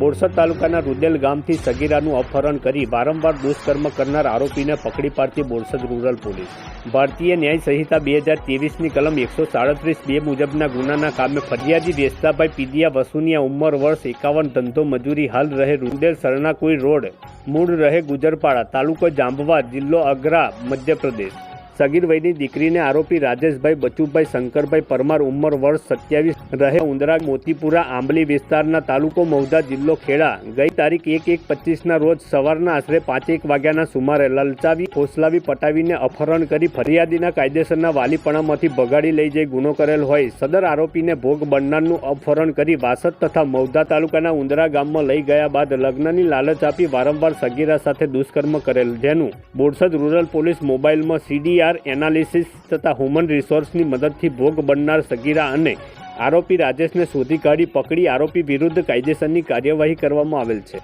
બોરસદ તાલુકાના રૂદેલ ગામથી સગીરાનું અપહરણ કરી વારંવાર દુષ્કર્મ કરનાર આરોપીને પકડી પાડતી બોરસદ રૂરલ પોલીસ. ભારતીય ન્યાય સંહિતા બે હજાર ત્રેવીસની કલમ એકસો સાડત્રીસ બે મુજબના ગુનાના કામે ફરિયાદી વેસ્તાભાઈ પીદિયા વસુનિયા ઉંમર વર્ષ એકાવન ધંધો મજૂરી હાલ રહે રુદેલ સરનાકુઈ રોડ. મૂળ રહે ગુજરપાડા તાલુકો જાંબવા જિલ્લો અગ્રા મધ્યપ્રદેશ. સગીર વયની દીકરીને આરોપી રાજેશભાઈ, બચુભાઈ, શંકરભાઈ પરમાર ઉંમર વર્ષ સત્યાવીસ રહે ઉંદરા મોતીપુરા, આંબલી વિસ્તારના તાલુકો મૌધા જિલ્લો ખેડા. ગઈ તારીખ એક એક પચીસના રોજ સવારના આશરે પાંચેક વાગ્યાના સુમારે લલચાવી, ફોસલાવી, પટાવીને અપહરણ કરી ફરિયાદીના કાયદેસરના વાલીપણામાંથી ભગાડી લઈ જઈ ગુનો કરેલ હોય. સદર આરોપીને ભોગ બનનારનું અપહરણ કરી વાસદ તથા મૌધા તાલુકાના ઉંદરા ગામમાં લઈ ગયા બાદ લગ્નની લાલચ આપી વારંવાર સગીરા સાથે દુષ્કર્મ કરેલ જેનું. બોરસદ રૂરલ પોલીસ મોબાઈલમાં સીડીઆર એનાલિસિસ તથા હ્યુમન રિસોર્સની મદદથી ભોગ બનનાર સગીરા અને આરોપી રાજેશને શોધી કાઢી પકડી આરોપી વિરુદ્ધ કાયદેસરની કાર્યવાહી કરવામાં આવેલ છે.